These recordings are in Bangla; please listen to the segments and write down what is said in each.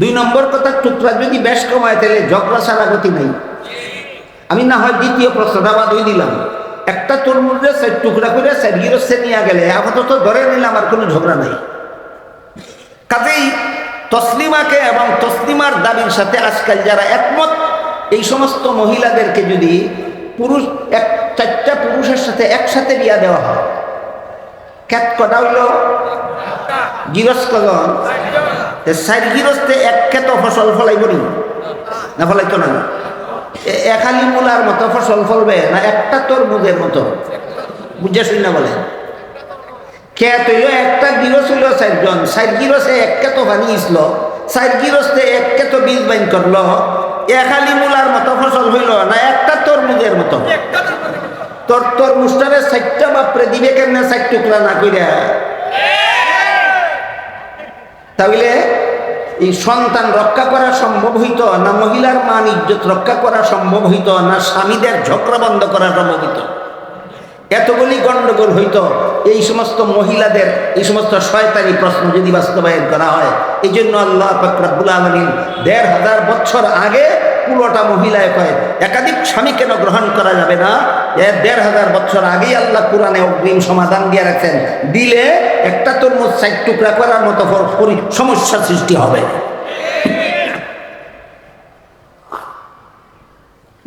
দুই নম্বর কথা, টুকরা যদি বেশ কমায়, তাহলে ঝগড়া ছাড়া গতি নাই। আমি না হয় দ্বিতীয় প্রশ্নটা বাদ দিলাম। একটা তরমুজে চার টুকরা করে চার গিরস্তে নিয়ে গেলে আপাতত ধরে নিলাম আর কোনো ঝগড়া নাই। কাজেই তসলিমাকে এবং তসলিমার দাবির সাথে আজকাল যারা একমত, এই সমস্ত মহিলাদেরকে যদি পুরুষ, এক, চারটা পুরুষের সাথে একসাথে বিয়া দেওয়া হয় ক্যাট কটা হইল গিরস কজন সাইড গিরস্তে এক ক্ষেত ফসল ফলাইব নি? না ফলাইতো একালি মূলার মতো ফসল ফলবে না একটা তরমুজের মতো? বুঝে শুনি বলে? খেত হইল একটা গিরস হইল চারজন। চার গিরসে এক কেতো পানি ইসল। কেতো বীজ বাইন করল। একালি মূলার মতো ফসল হইল না একটা তরমুজের মতো? তোর তরমুজটারে চারটা বাপরে দিবে কেমনে? চার টুকরা না কইরা? তাহলে এই সন্তান রক্ষা করা সম্ভব হইত না মহিলার মান ইজ্জত রক্ষা করা সম্ভব হইত না স্বামীদের ঝগড়া বন্ধ করা সম্ভব হইত? এতগুলি গণ্ডগোল হইত। এই সমস্ত মহিলাদের, এই সমস্ত শয়তানি প্রশ্ন যদি বাস্তবায়ন করা হয় এই জন্য আল্লাহ ফকরাবুল আলমিন দেড় হাজার বছর আগে পুরোটা মহিলায় কয়, একাধিক স্বামী কেন গ্রহণ করা যাবে না? এর দেড় হাজার বছর আগেই আল্লাহ কোরআনে অগ্রিম সমাধান দিয়ে রাখেন দিলে একটা তরমুজ সাইড টুকরা করার মতো ফর- পরি- সমস্যা সৃষ্টি হবে।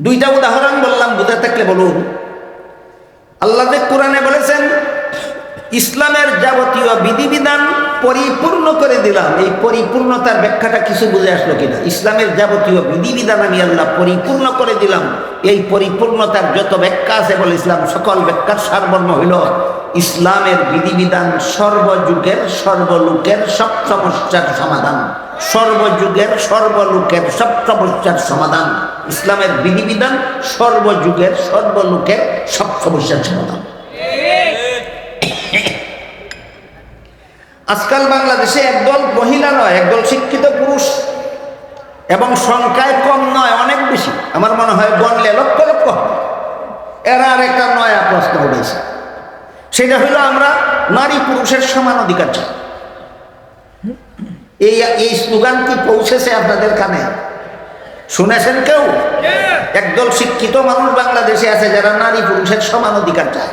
দুইটা উদাহরণ বললাম, বুঝে থাকলে বলুন। আল্লাহ কোরআনে বলেছেন, ইসলামের যাবতীয় বিধিবিধান পরিপূর্ণ করে দিলাম। এই পরিপূর্ণতার ব্যাখ্যাটা কিছু বুঝে আসলো কিনা? ইসলামের যাবতীয় বিধিবিধান আমি আল্লাহ পরিপূর্ণ করে দিলাম। এই পরিপূর্ণতার যত ব্যাখ্যা আছে, বলে ইসলাম সকল ব্যাখ্যার সারমর্ম হইল, ইসলামের বিধিবিধান সর্বযুগের সর্বলোকের সব সমস্যার সমাধান। সর্বযুগের সর্বলোকের সব সমস্যার সমাধান। ইসলামের বিধিবিধান সর্বযুগের সর্বলোকের সব সমস্যার সমাধান। আজকাল বাংলাদেশে একদল মহিলা নয় একদল শিক্ষিত পুরুষ। এবং সংখ্যায় কম নয় অনেক বেশি। আমার মনে হয় গণলে লক্ষ লক্ষ। এরা আর একটা নয়া প্রশ্ন উঠেছে। সেটা হইল আমরা নারী পুরুষের সমান অধিকার চাই। এই এই স্লোগান কি পৌঁছেছে আপনাদের কানে? শুনেছেন কেউ? একদল শিক্ষিত মানুষ বাংলাদেশে আছে যারা নারী পুরুষের সমান অধিকার চায়।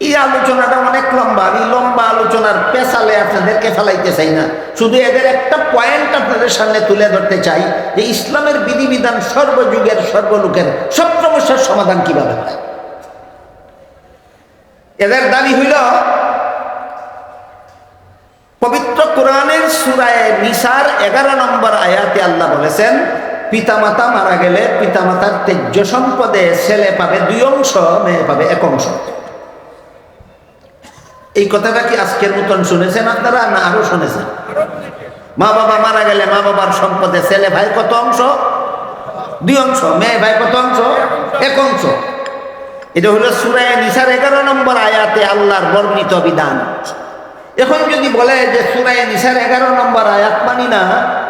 এই আলোচনাটা অনেক লম্বা, আমি লম্বা আলোচনার পেশালে আপনাদেরকে ফেলাইতে চাই না। শুধু এদের একটা পয়েন্ট আপনাদের সামনে তুলে ধরতে চাই যে ইসলামের বিধিবিধান সর্বযুগের সর্বলোকের সব সমস্যার সমাধান কীভাবে হয়? এদের দাবি হইল, পবিত্র কোরআনের সুরায় নিসার এগারো নম্বর আয়াতে আল্লাহ বলেছেন, পিতামাতা মারা গেলে পিতামাতার তেজ্য সম্পদে ছেলে পাবে দুই অংশ, মেয়ে পাবে এক অংশ। এই কথাটা কি আজকের মতন শুনেছেন আপনারা না আরও শুনেছেন? মা বাবা মারা গেলে মা বাবার সম্পদে ছেলে ভাই কত অংশ? দুই অংশ, মেয়ে ভাই কত অংশ? এক অংশ। এটা হলো সুরায় নিসার এগারো নম্বর আয়াতে আল্লাহর বর্ণিত বিধান। এখন যদি বলে যে সুরায় নিসার এগারো নম্বর আয়াত মানি না,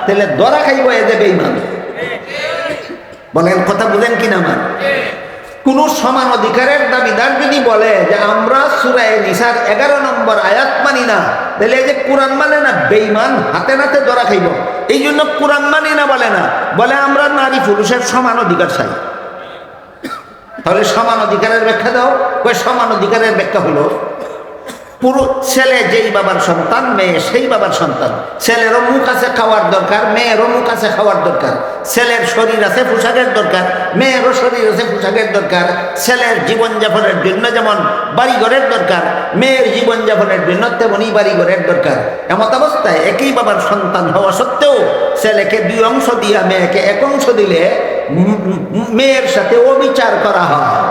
তাহলে দরা খাইব এ দেবে ইমান বলেন, কথা বুঝেন কিনা মান কোন সমান অধিকারের দাবিদার যদি বলে যে আমরা সুরায় নিসার এগারো নম্বর আয়াত মানি না, তাহলে যে কোরআন মানে না বেইমান হাতে নাতে ধরা খাইব। এই জন্য কোরআন মানি না বলে না, বলে আমরা নারী পুরুষের সমান অধিকার চাই। তাহলে সমান অধিকারের ব্যাখ্যা দাও ওই সমান অধিকারের ব্যাখ্যা হলো? পুরো ছেলে যেই বাবার সন্তান, মেয়ে সেই বাবার সন্তান। ছেলেরও মুখ আছে খাওয়ার দরকার, মেয়েরও মুখ আছে খাওয়ার দরকার। ছেলের শরীর আছে পোশাকের দরকার, মেয়েরও শরীর আছে পোশাকের দরকার। ছেলের জীবনযাপনের জন্য যেমন বাড়িঘরের দরকার, মেয়ের জীবনযাপনের জন্য তেমনই বাড়িঘরের দরকার। এমত অবস্থায় একই বাবার সন্তান হওয়া সত্ত্বেও ছেলেকে দুই অংশ দিয়া মেয়েকে এক অংশ দিলে মেয়ের সাথে অবিচার করা হয়।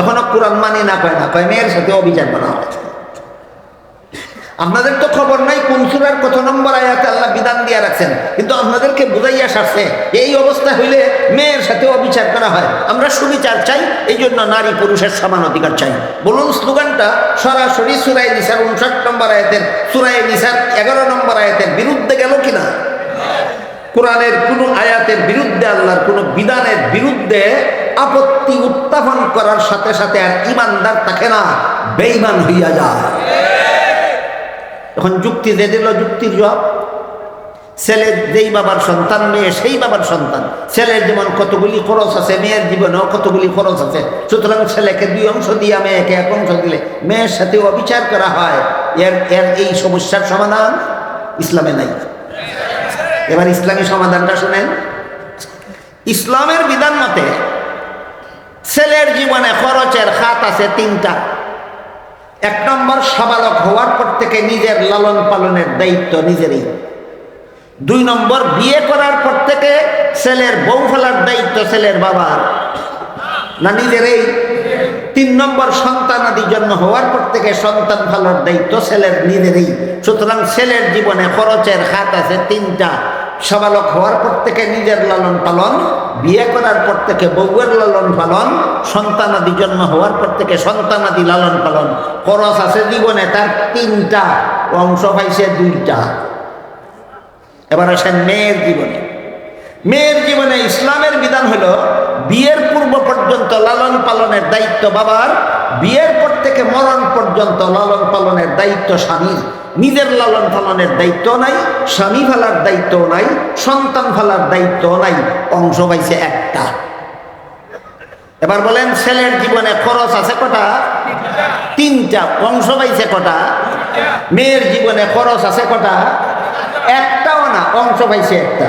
এখনও কোরআন মানি না কয় না কয়, মেয়ের সাথে অবিচার করা হয়। আপনাদের তো খবর নাই কোন সুরার কত নম্বর আয়াতে আল্লাহ বিধান দিয়ে রাখছেন। কিন্তু আপনাদেরকে বুঝাইয়া সারছে, এই অবস্থা হইলে মেয়ের সাথে অবিচার করা হয়। আমরা সুবিচার চাই, এই জন্য নারী পুরুষের সমান অধিকার চাই। বলুন স্লোগানটা, সরাসরি সুরাই নিসার উনষাট নম্বর আয়াতের, সুরাই নিসার এগারো নম্বর আয়াতের বিরুদ্ধে গেল কিনা? কোরআনের কোন আয়াতের বিরুদ্ধে, আল্লাহর কোন বিধানের বিরুদ্ধে আপত্তি উত্থাপন করার সাথে সাথে আর ইমানদার থাকে না বেইমান হইয়া যায়। এখন যুক্তি দিয়ে দিল, যুক্তির জবাব। ছেলে যেই বাবার সন্তান, মেয়ে সেই বাবার সন্তান। ছেলের যেমন কতগুলি খরচ আছে, মেয়ের জীবনেও কতগুলি খরচ আছে। সুতরাং ছেলেকে দুই অংশ দিয়া, মেয়েকে এক অংশ দিলে মেয়ের সাথে অবিচার করা হয়। এর এর এই সমস্যার সমাধান ইসলামে নাই। এবার ইসলামী সমাধানটা শোনেন। ইসলামের বিধান মতে ছেলের জীবনে খরচের খাত আছে তিনটা। এক নম্বর সাবালক হওয়ার পর থেকে নিজের লালন পালনের দায়িত্ব নিজেরই। দুই নম্বর বিয়ে করার পর থেকে ছেলের বউ ফেলার দায়িত্ব ছেলের বাবার। না নিজেরই? তিন নম্বর সন্তানাদি জন্ম হওয়ার পর থেকে সন্তান ফেলার দায়িত্ব ছেলের নিজেরই। সুতরাং ছেলের জীবনে খরচের হাত আছে তিনটা। সবালক হওয়ার পর থেকে নিজের লালন পালন, বিয়ে করার পর থেকে বউয়ের লালন পালন, সন্তানাদি জন্ম হওয়ার পর থেকে সন্তানাদি লালন পালন। খরচ আছে জীবনে তার তিনটা, অংশ পাইছে দুইটা। এবার আসেন মেয়ের জীবনে। মেয়ের জীবনে ইসলামের বিধান হলো, বিয়ের পূর্ব পর্যন্ত লালন পালনের দায়িত্ব বাবার, বিয়ের পর থেকে মরণ পর্যন্ত লালন পালনের দায়িত্ব স্বামীর। নিজের লালন পালনের দায়িত্ব নাই, স্বামী ফেলার দায়িত্ব নাই, সন্তান ফেলার দায়িত্ব নাই, অংশ পাইছে একটা। এবার বলেন, ছেলের জীবনে খরচ আছে কটা? তিনটা। অংশ পাইছে কটা? মেয়ের জীবনে খরচ আছে কটা? একটাও না, অংশ পাইছে একটা।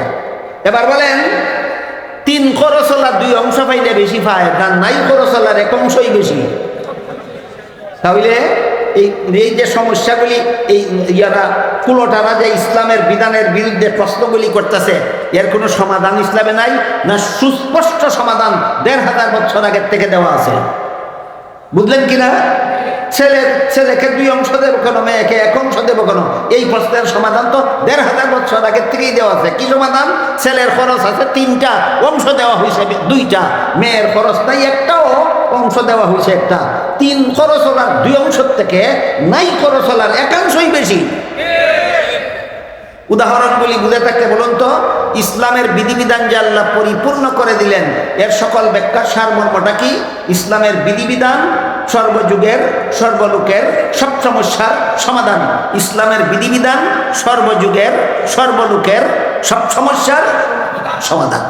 এবার বলেন, তিন খরচলার দুই অংশ পাইলে বেশি পায়, না নাই খরচলার এক অংশই বেশি? তাহলে এই এই যে সমস্যাগুলি, এই ইয়ারা কুলোটারা যে ইসলামের বিধানের বিরুদ্ধে প্রশ্নগুলি করতেছে, এর কোনো সমাধান ইসলামে নাই, না সুস্পষ্ট সমাধান দেড় হাজার বছর আগের থেকে দেওয়া আছে। বুঝলেন কিনা? ছেলে, ছেলেকে দুই অংশ দেবো কেন, মেয়েকে এক অংশ দেবো কেন? এই প্রশ্নের সমাধান তো দেড় হাজার বছর আগের থেকেই দেওয়া আছে। কি সমাধান? ছেলের খরচ আছে তিনটা, অংশ দেওয়া হয়েছে দুইটা। মেয়ের খরচ নাই একটাও, অংশ দেওয়া হয়েছে একটা। তিন খরচ হলার দুই অংশ থেকে নাই খরচ হলার একাংশই বেশি। উদাহরণগুলি বুঝে থাকতে বলুন তো, ইসলামের বিধিবিধান যে আল্লাহ পরিপূর্ণ করে দিলেন, এর সকল ব্যাখ্যার সারমর্মটা কি? ইসলামের বিধিবিধান সর্বযুগের, সর্বলোকের সব সমস্যার সমাধান। ইসলামের বিধিবিধান সর্বযুগের, সর্বলোকের সব সমস্যার সমাধান।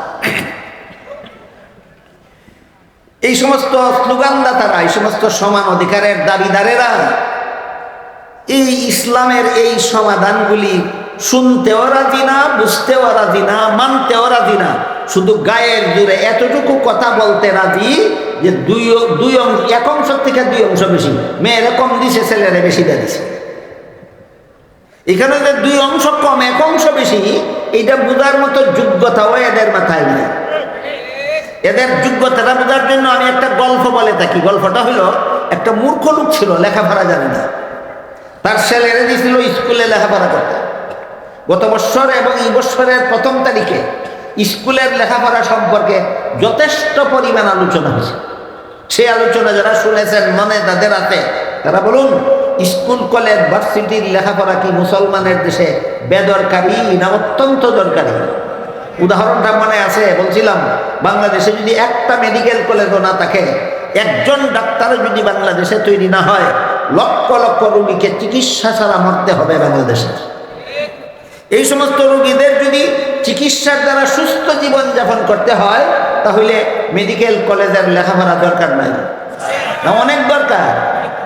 এই সমস্ত স্লোগানদাতারা, এই সমস্ত সমান অধিকারের দাবিদারেরা, এই ইসলামের এই সমাধানগুলি শুনতেও রাজি না, বুঝতেও রাজি না, মানতেও রাজি না। শুধু গায়ের জুড়ে এতটুকু কথা বলতে রাজি যে দুই দুই অংশ, এক অংশ থেকে দুই অংশ বেশি। মেয়েরা কম দিছে, ছেলেরা বেশি দেয় দিছে। এখানে যে দুই অংশ কম, এক অংশ বেশি, এইটা বোঝার মতো যোগ্যতাও এদের মাথায় নেই। এদের যোগ্যতাটা বোঝার জন্য আমি একটা গল্প বলে থাকি। গল্পটা হলো, একটা মূর্খ লোক ছিল, লেখাপড়া জানে না। তার ছেলেরা দিয়েছিল স্কুলে লেখাপড়া করতে। গত বৎসর এবং এই বৎসরের প্রথম তারিখে স্কুলের লেখাপড়া সম্পর্কে যথেষ্ট পরিমাণ আলোচনা হয়েছে। সেই আলোচনা যারা শুনেছেন মনে তাদের হাতে, তারা বলুন, স্কুল, কলেজ, ভার্সিটির লেখাপড়া কি মুসলমানের দেশে বেদরকারি না অত্যন্ত দরকারি? উদাহরণটা মনে আছে, বলছিলাম বাংলাদেশে যদি একটা মেডিকেল কলেজও না থাকে, একজন ডাক্তারও যদি বাংলাদেশে তৈরি না হয়, লক্ষ লক্ষ রোগীকে চিকিৎসা ছাড়া মরতে হবে বাংলাদেশে। এই সমস্ত রোগীদের যদি চিকিৎসার দ্বারা সুস্থ জীবন যাপন করতে হয়, তাহলে মেডিকেল কলেজের লেখাপড়া দরকার নাই। অনেক দরকার।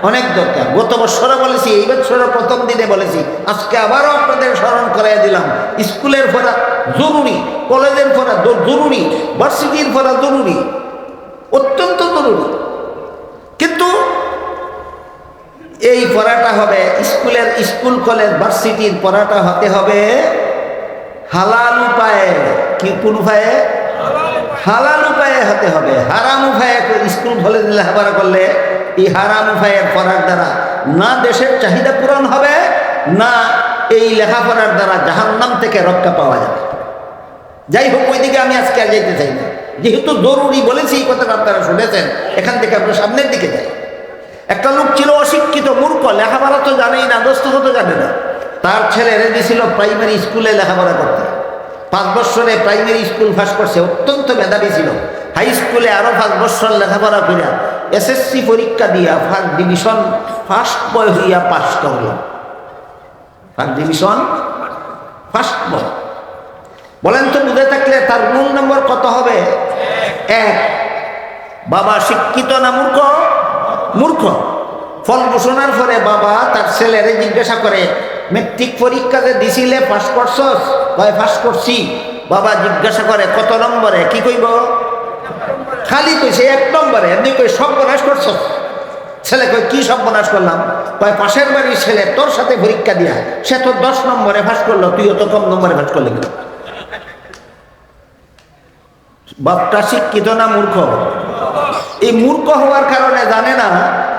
অনেক দরকার। গত বছরও বলেছি, এই বছরের প্রথম দিনে বলেছি, আজকে আবারও আপনাদের স্মরণ করাই দিলাম, স্কুলের পড়া জরুরি, কলেজের পড়া জরুরি, ভার্সিটির পড়া জরুরি, অত্যন্ত জরুরি। কিন্তু এই পড়াটা হবে, স্কুলের স্কুল, কলেজ, ভার্সিটির পড়াটা হতে হবে হালাল উপায়ে। কি, কোন উপায়ে? হালাল উপায়ে হতে হবে। হারাম উপায়ে। স্কুল, কলেজ, লেখাপড়া করলে এই হারাম পড়ার দ্বারা না দেশের চাহিদা পূরণ হবে, না এই লেখাপড়ার দ্বারা জাহান্নাম থেকে রক্ষা পাওয়া যাবে। যাই হোক, ওইদিকে আমি আজকে আর যেতে চাই না। যেহেতু জরুরি বলেছি এই কথাটা আপনারা শুনেছেন, এখান থেকে আমরা সামনের দিকে যাই। একটা লোক ছিল অশিক্ষিত মূর্খ, লেখাপড়া তো জানেই না দস্তখত তো জানে না। তার ছেলে রেডি ছিল প্রাইমারি স্কুলে লেখাপড়া করতে। পাঁচ বছরে প্রাইমারি স্কুল পাস করছে, অত্যন্ত মেধাবী ছিল। হাই স্কুলে আরও পাঁচ বছর লেখাপড়া করিয়া এসএসসি পরীক্ষা দিয়া ফার্স্ট ডিভিশন ফার্স্ট বয় হইয়া পাস করল ফার্স্ট ডিভিশন ফার্স্ট বয় বলেন তো, বুঝে থাকলে তার মূল নম্বর কত হবে? এক। বাবা শিক্ষিত না মূর্খ? মূর্খ। ফল ঘোষণার পরে বাবা তার ছেলেরে জিজ্ঞাসা করে, মেট্রিক পরীক্ষাতে দিছিলে পাস করছস? কয় পাস করছি। বাবা জিজ্ঞাসা করে, কত নম্বরে? কি কইব? খালি কইছে এক নম্বরে, এমনি কই সব বনাশ করছস ছেলে কই, কি সব বনাশ করলাম? কয়, পাশের বাড়ির ছেলে তোর সাথে পরীক্ষা দিয়া, সে তো দশ নম্বরে পাস করল, তুইও তো কম নম্বরে পাস করলি? বাপটা শিক্ষিত না মূর্খ? এই মূর্খ হওয়ার কারণে জানে না,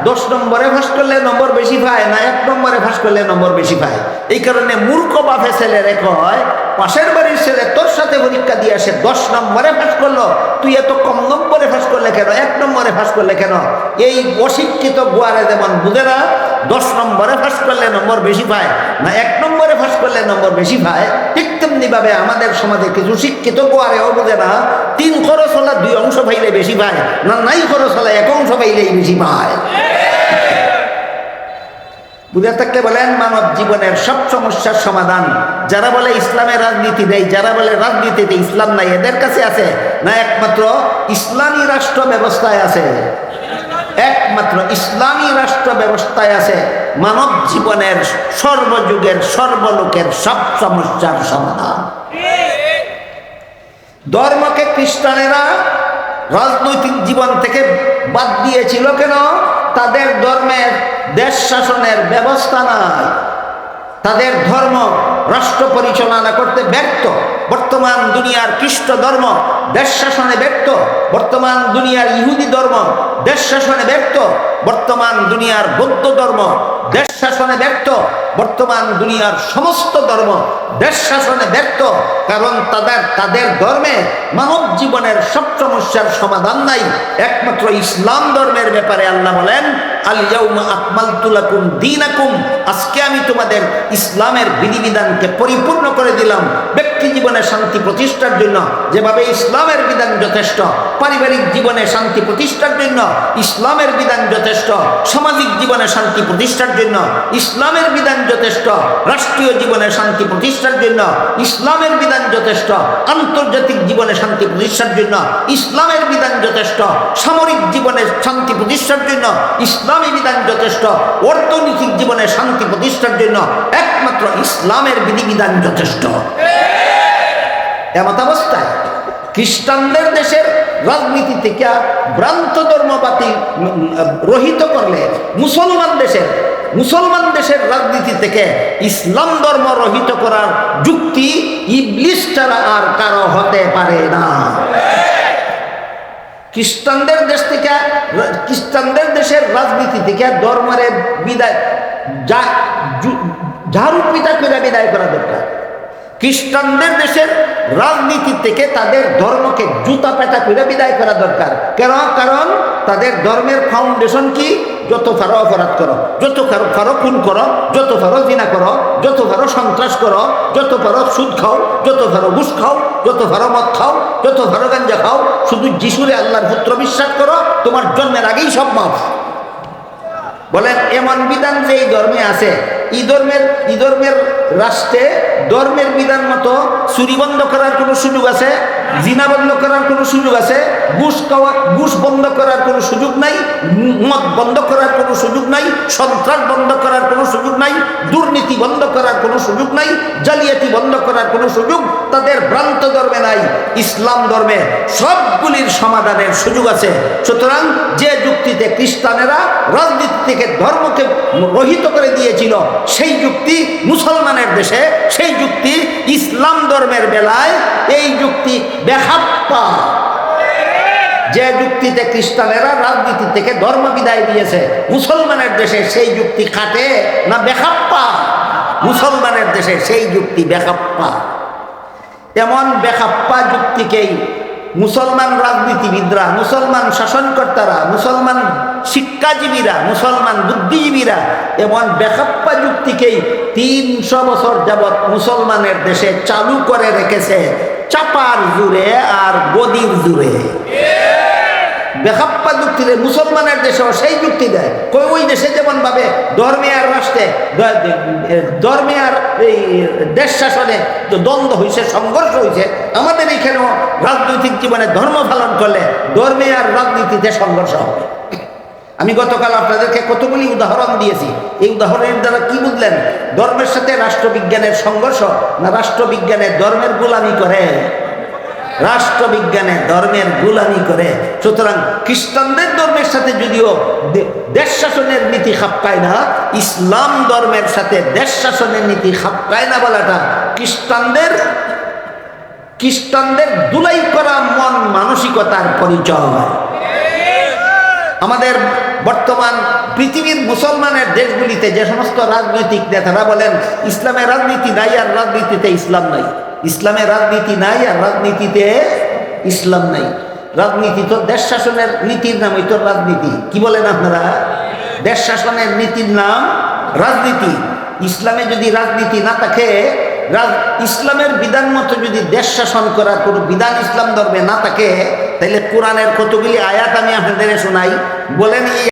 দশ নম্বরে ফাঁস করলে নম্বর বেশি পায় না এক নম্বরে ফাঁস করলে নম্বর বেশি পায়। এই কারণে মূর্খ বাপে ছেলেরে কয় পাশের বাড়ির ছেলে তোর সাথে পরীক্ষা দিয়ে আসে, দশ নম্বরে ফাঁস করল। তুই এত কম নম্বরে ফাঁস করলে কেন? এক নম্বরে ফাঁস করলে কেন? এই অশিক্ষিত গুয়ারে যেমন বুঝে না, দশ নম্বরে ফাঁস করলে নম্বর বেশি পায় না, এক নম্বরে ফাঁস করলে নম্বর বেশি পায়, ঠিক তেমনি ভাবে আমাদের সমাজে কিছু শিক্ষিত গুয়ারেও বুঝে না, তিন খরচ হলে দুই অংশ পাইলে বেশি পায় না, নাই খরচ হলে এক অংশ পাইলেই বেশি পায়। বুঝে থাকলে বলেন, মানব জীবনের সব সমস্যার সমাধান। যারা বলে ইসলামের রাজনীতি নেই, যারা বলে রাজনীতিতে ইসলাম নাই, এদের কাছে আছে না একমাত্র ইসলামী রাষ্ট্র ব্যবস্থায় আছে? একমাত্র ইসলামী রাষ্ট্র ব্যবস্থায় আছে। মানব জীবনের সর্বযুগের সর্বলোকের সব সমস্যার সমাধান। ধর্মকে খ্রিস্টানেরা রাজনৈতিক জীবন থেকে বাদ দিয়েছিল কেন? তাদের ধর্মের দেশ শাসনের ব্যবস্থা নাই। তাদের ধর্ম রাষ্ট্র পরিচালনা করতে ব্যর্থ। বর্তমান দুনিয়ার খ্রিস্ট ধর্ম দেশ শাসনে ব্যর্থ। বর্তমান দুনিয়ার ইহুদি ধর্ম দেশ শাসনে ব্যর্থ, বর্তমান দুনিয়ার বৌদ্ধ ধর্ম, দেশ শাসনে ব্যর্থ, বর্তমান দুনিয়ার সমস্ত ধর্ম দেশ শাসনে ব্যর্থ, কারণ তাদের তাদের ধর্মে মানব জীবনের সব সমস্যার সমাধান নাই। একমাত্র ইসলাম ধর্মের ব্যাপারে আল্লাহ বলেন আলিয়াউমা আকমাল তুলাকুম দিন আকুম আজকে আমি তোমাদের ইসলামের বিধিবিধানকে পরিপূর্ণ করে দিলাম। ব্যক্তি জীবনে শান্তি প্রতিষ্ঠার জন্য, যেভাবে ইসলামের বিধান যথেষ্ট, পারিবারিক জীবনে শান্তি প্রতিষ্ঠার জন্য ইসলামের বিধান যথেষ্ট, সামাজিক জীবনে শান্তি প্রতিষ্ঠার জন্য, ইসলামের বিধান যথেষ্ট, রাষ্ট্রীয় জীবনে শান্তি প্রতিষ্ঠার জন্য, ইসলামের বিধান যথেষ্ট, আন্তর্জাতিক জীবনে শান্তি প্রতিষ্ঠার জন্য, ইসলামের বিধান যথেষ্ট, সামরিক জীবনে শান্তি প্রতিষ্ঠার জন্য, ইসলামী বিধান যথেষ্ট, অর্থনৈতিক জীবনে শান্তি প্রতিষ্ঠার জন্য, একমাত্র ইসলামের বিধিবিধান যথেষ্ট। এমত অবস্থায় খ্রিস্টানদের দেশের রাজনীতি থেকে ভ্রান্ত ধর্মবাতি রহিত করলে মুসলমান দেশের মুসলমান দেশের রাজনীতি থেকে ইসলাম ধর্ম রহিত করার যুক্তি ইবলিশ ছাড়া আর কারও হতে পারে না। খ্রিস্টানদের দেশ থেকে, খ্রিস্টানদের দেশের রাজনীতি থেকে ধর্মের বিদায়, যা ঝাড়ু পিতা করে বিদায় করা দরকার। খ্রিস্টানদের দেশের রাজনীতি থেকে তাদের ধর্মকে জুতা পেটা করে বিদায় করা দরকার। কেন? কারণ তাদের ধর্মের ফাউন্ডেশন কি? যত ফারো অপরাধ করো, যত ফারো খুন করো, যত ফারো জিনা করো, যত ফারো সন্ত্রাস করো, যত ফারো সুদ খাও, যত ফারো ঘুষ খাও, যত ফারো মদ খাও, যত ফারো গাঞ্জা খাও, শুধু যিশুরে আল্লাহর পুত্র বিশ্বাস করো, তোমার জন্মের আগেই সব মাফ। বলেন এমন বিধান যে এই ধর্মে আছে ই ধর্মের ই ধর্মের রাষ্ট্রে ধর্মের বিধান মতো চুরি বন্ধ করার কোনো সুযোগ আছে, জিনা বন্ধ করার কোনো সুযোগ আছে, ঘুষ খাওয়া, ঘুষ বন্ধ করার কোনো সুযোগ নাই, মদ বন্ধ করার কোনো সুযোগ নাই, সন্ত্রাস বন্ধ করার কোনো সুযোগ নাই, দুর্নীতি বন্ধ করার কোনো সুযোগ নাই, জালিয়াতি বন্ধ করার কোনো সুযোগ তাদের ভ্রান্ত ধর্মে নাই, ইসলাম ধর্মে সবগুলির সমাধানের সুযোগ আছে। সুতরাং যে যুক্তিতে খ্রিস্টানেরা রাজনীতি থেকে ধর্মকে রহিত করে দিয়েছিল, সেই যুক্তি মুসলমানের দেশে, সেই যুক্তি ইসলাম ধর্মের বেলায়, এই যুক্তি বেখাপ্পা যে যুক্তিতে খ্রিস্টানেরা রাজনীতি থেকে ধর্ম বিদায় দিয়েছে, মুসলমানের দেশে সেই যুক্তি খাটে না বেখাপ্পা মুসলমানের দেশে সেই যুক্তি বেখাপ্পা এমন বেখাপ্পা যুক্তিকেই মুসলমান রাজনীতিবিদরা, মুসলমান শাসনকর্তারা, মুসলমান শিক্ষাজীবীরা, মুসলমান বুদ্ধিজীবীরা এমন বেখাপ্পা যুক্তিকেই তিনশো বছর যাবৎ মুসলমানের দেশে চালু করে রেখেছে চাপার জুড়ে আর গদির জুড়ে। বেখাপ্পা যুক্তি দেয় মুসলমানের দেশেও সেই যুক্তি দেয়। কই ওই দেশে যেমন ভাবে ধর্মে আর রাষ্ট্রে ধর্মে আর এই দেশ শাসনে দ্বন্দ্ব হয়েছে সংঘর্ষ হয়েছে আমাদের এখানেও রাজনৈতিক জীবনে ধর্ম পালন করলে ধর্মে আর রাজনীতিতে সংঘর্ষ হবে। আমি গতকাল আপনাদেরকে কতগুলি উদাহরণ দিয়েছি। এই উদাহরণের দ্বারা কি বুঝলেন? ধর্মের সাথে রাষ্ট্রবিজ্ঞানের সংঘর্ষ না রাষ্ট্রবিজ্ঞানের ধর্মের গোলামি করে? রাষ্ট্রবিজ্ঞানে ধর্মের গোলামি করে, সুতরাং খ্রিস্টানদের ধর্মের সাথে যদিও দেশ শাসনের নীতি খাপকায় না, ইসলাম ধর্মের সাথে দেশ শাসনের নীতি খাপকায় না বলাটা খ্রিস্টানদের খ্রিস্টানদের দুলাই করা মন মানসিকতার পরিচয়। আমাদের বর্তমান পৃথিবীর মুসলমানের দেশগুলিতে যে সমস্ত রাজনৈতিক নেতারা বলেন, ইসলামের রাজনীতি নাই আর রাজনীতিতে ইসলাম নাই। ইসলামের রাজনীতি নাই আর রাজনীতিতে ইসলাম নাই। রাজনীতি তো দেশ শাসনের নীতির নাম তো রাজনীতি। কি বলেন আপনারা? দেশ শাসনের নীতির নাম রাজনীতি। ইসলামে যদি রাজনীতি না থাকে ইসলামের বিধান মতো যদি দেশ শাসন করার কোনো বিধান ইসলাম ধর্মে না থাকে, তাহলে কোরআনের কতগুলি আয়াত আমি আপনাদের শোনাই। বলেন